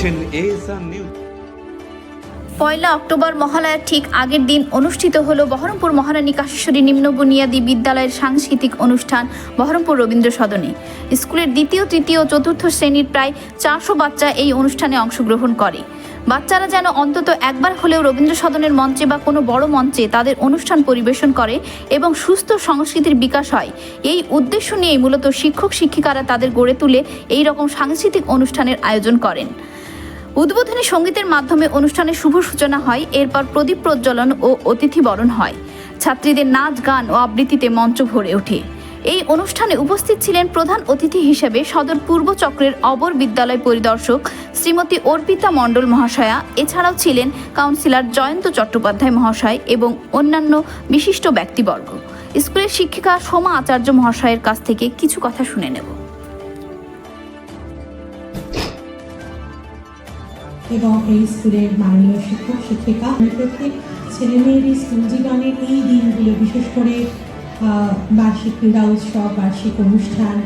দেখছেন ASR news. পয়লা October মহালয়ার ঠিক আগের দিন অনুষ্ঠিত হলো বহরমপুর মহারানী কাশেশ্বরী নিম্ন বুনিয়াদী বিদ্যালয়ের সাংস্কৃতিক অনুষ্ঠান বহরমপুর রবীন্দ্র সদনে। স্কুলের দ্বিতীয়, তৃতীয় চতুর্থ শ্রেণির প্রায় চারশো বাচ্চা এই অনুষ্ঠানে অংশগ্রহণ করে। বাচ্চারা যেন অন্তত একবার হলেও রবীন্দ্র সদনের মঞ্চে বা কোনো বড় মঞ্চে তাদের অনুষ্ঠান পরিবেশন করে এবং সুস্থ সংস্কৃতির বিকাশ হয়। এই উদ্দেশ্য নিয়েই মূলত শিক্ষক শিক্ষিকারা তাদের গড়ে তুলে এই রকম সাংস্কৃতিক অনুষ্ঠানের আয়োজন করেন। উদ্বোধনী সঙ্গীতের মাধ্যমে অনুষ্ঠানের শুভ সূচনা হয়, এরপর প্রদীপ প্রজ্বলন ও অতিথি বরণ হয়। ছাত্রীদের নাচ, গান ও আবৃত্তিতে মঞ্চ ভরে ওঠে। এই অনুষ্ঠানে উপস্থিত ছিলেন প্রধান অতিথি হিসেবে সদর পূর্ব চক্রের অবর বিদ্যালয় পরিদর্শক শ্রীমতী অর্পিতা মণ্ডল মহাশয়া, এছাড়াও ছিলেন কাউন্সিলর জয়ন্ত চট্টোপাধ্যায় মহাশয় এবং অন্যান্য বিশিষ্ট ব্যক্তিবর্গ। স্কুলের শিক্ষিকা সোমা আচার্য মহাশয়ের কাছ থেকে কিছু কথা শুনে নেব। এবং এই স্কুলের মাননীয় শিক্ষক, শিক্ষিকা, প্রত্যেক ছেলেমেয়েরই স্কুল জীবনের এই দিনগুলো, বিশেষ করে বার্ষিক ক্রীড়া উৎসব, বার্ষিক অনুষ্ঠান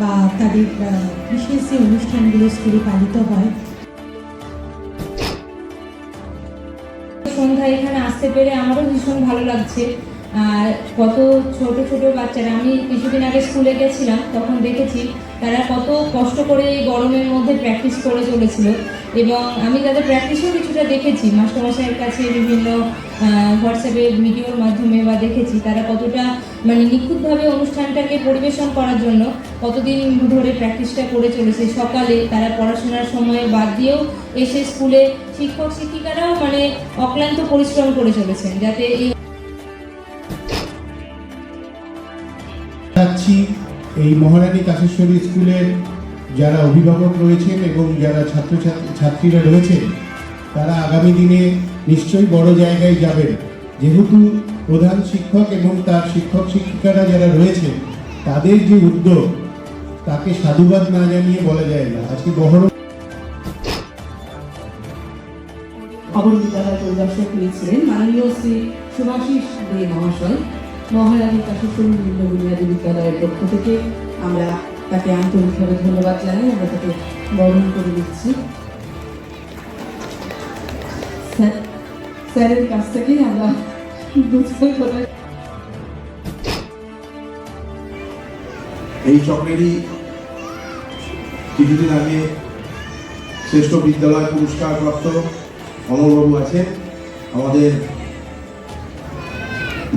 বা তাদের বিশেষ যে অনুষ্ঠানগুলো স্কুলে পালিত হয়। সন্ধ্যায় এখানে আসতে পেরে আমারও ভীষণ ভালো লাগছে। আর কত ছোট ছোট বাচ্চারা, আমি কিছুদিন আগে স্কুলে গেছিলাম, তখন দেখেছি তারা কত কষ্ট করে এই গরমের মধ্যে প্র্যাকটিস করে চলেছিল। এবং আমি তাদের প্র্যাকটিসও কিছুটা দেখেছি, মাস্টারমশাইয়ের কাছে বিভিন্ন হোয়াটসঅ্যাপে ভিডিওর মাধ্যমে বা দেখেছি তারা কতটা মানে নিখুঁতভাবে অনুষ্ঠানটাকে পরিবেশন করার জন্য কতদিন ধরে প্র্যাকটিসটা করে চলেছে। সকালে তারা পড়াশোনার সময় বাদ দিয়েও এসে স্কুলে শিক্ষক, শিক্ষিকারাও মানে অক্লান্ত পরিশ্রম করে চলেছেন, যাতে এই যাচ্ছি এই মহারানী কাশেশ্বরী স্কুলের যারা অভিভাবক রয়েছেন এবং যারা ছাত্রছাত্রী ছাত্রীরা রয়েছেন, তারা আগামী দিনে নিশ্চয়ই বড় জায়গায় যাবেন। যেহেতু প্রধান শিক্ষক এবং তার শিক্ষক শিক্ষিকারা যারা রয়েছেন, তাদের যে উদ্যোগ, তাকে সাধুবাদ না জানিয়ে বলা যায় না। আজকে বহর খবর বিদ্যালয় পরিদর্শক হয়েছিলেন মাননীয় শ্রী সুভাষিস দে মহাশয়। মহারানী কাশেশ্বরী নিম্ন বুনিয়াদী বিদ্যালয়ের পক্ষ থেকে আমরা তাকে আন্তরিকভাবে ধন্যবাদ জানাই, আমরা তাকে বরণ করে দিচ্ছি। স্যার- স্যারের কাছ থেকেই আমরা এই চক্রেরই কিছুদিন আগে শ্রেষ্ঠ বিদ্যালয় পুরস্কার প্রাপ্ত অমরবাবু আছেন। আমাদের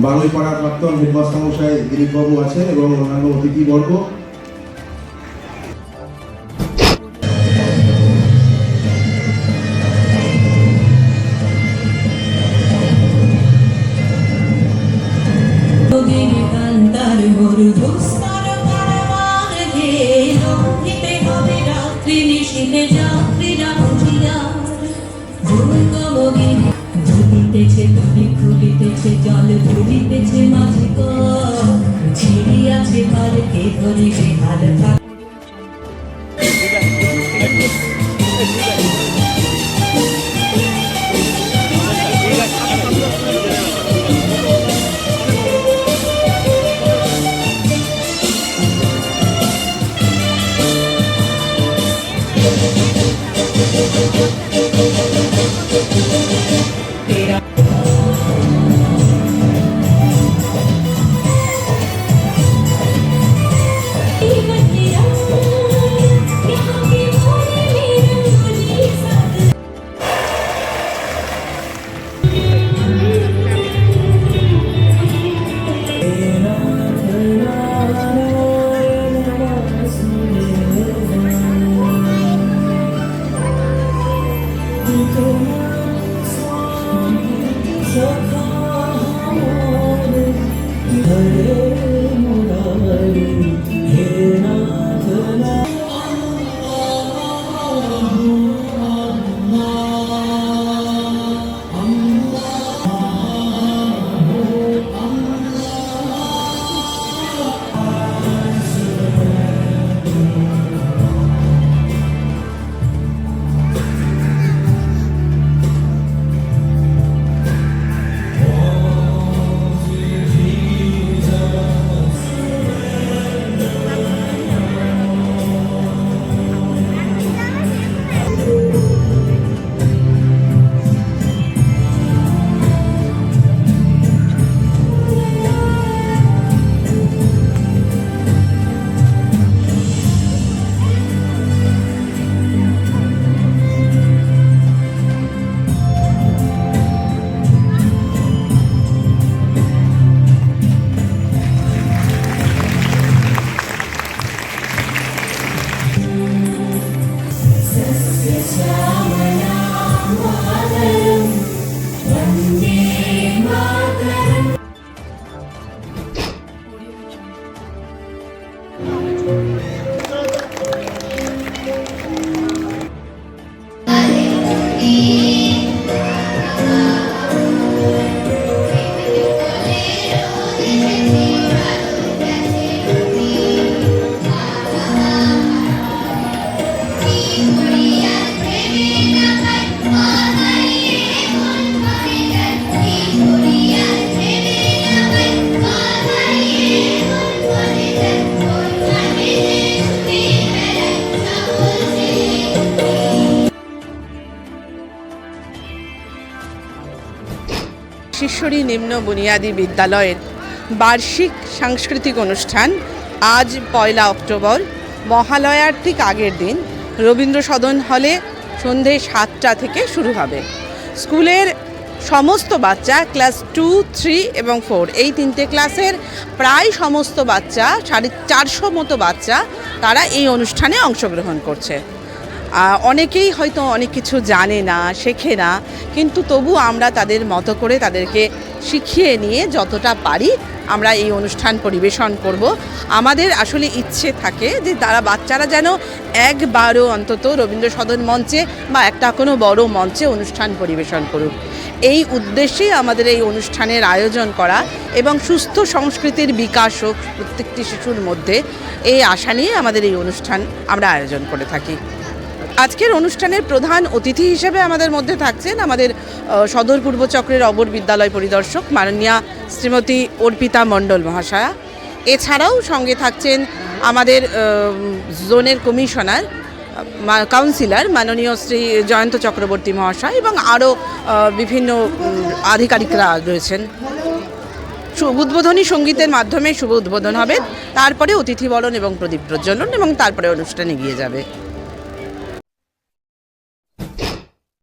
বালুইপাড়ার প্রাক্তন হেডমাস্টার মশাই দিলীপবাবু আছেন এবং অন্যান্য অতিথিবর্গ নদীর কান্তার খুলিতেছে জল ফুলিতেছে মাঝে heard you. কাশেশ্বরী নিম্ন বুনিয়াদী বিদ্যালয়ের বার্ষিক সাংস্কৃতিক অনুষ্ঠান আজ পয়লা অক্টোবর। মহালয়ার ঠিক আগের দিন রবীন্দ্র সদন হলে সন্ধে সাতটা থেকে শুরু হবে। স্কুলের সমস্ত বাচ্চা ক্লাস টু, থ্রি এবং ফোর, এই তিনটে ক্লাসের প্রায় সমস্ত বাচ্চা, সাড়ে চারশো মতো বাচ্চা, তারা এই অনুষ্ঠানে অংশগ্রহণ করছে। অনেকেই হয়তো অনেক কিছু জানে না, শেখে না, কিন্তু তবু আমরা তাদের মতো করে তাদেরকে শিখিয়ে নিয়ে যতটা পারি আমরা এই অনুষ্ঠান পরিবেশন করব। আমাদের আসলে ইচ্ছে থাকে যে তারা বাচ্চারা যেন একবারও অন্তত রবীন্দ্র সদন মঞ্চে বা একটা কোনো বড় মঞ্চে অনুষ্ঠান পরিবেশন করুক। এই উদ্দেশ্যেই আমাদের এই অনুষ্ঠানের আয়োজন করা এবং সুস্থ সংস্কৃতির বিকাশ হোক প্রত্যেকটি শিশুর মধ্যে, এই আশা নিয়ে আমাদের এই অনুষ্ঠান আমরা আয়োজন করে থাকি। আজকের অনুষ্ঠানের প্রধান অতিথি হিসেবে আমাদের মধ্যে থাকছেন আমাদের সদর পূর্ব চক্রের অবর বিদ্যালয় পরিদর্শক মাননীয়া শ্রীমতী অর্পিতা মণ্ডল মহাশয়া। এছাড়াও সঙ্গে থাকছেন আমাদের জোনের কমিশনার কাউন্সিলর মাননীয় শ্রী জয়ন্ত চক্রবর্তী মহাশয় এবং আরও বিভিন্ন আধিকারিকরা রয়েছেন। উদ্বোধনী সঙ্গীতের মাধ্যমে শুভ উদ্বোধন হবে, তারপরে অতিথি বরণ এবং প্রদীপ প্রজ্বলন এবং তারপরে অনুষ্ঠান এগিয়ে যাবে।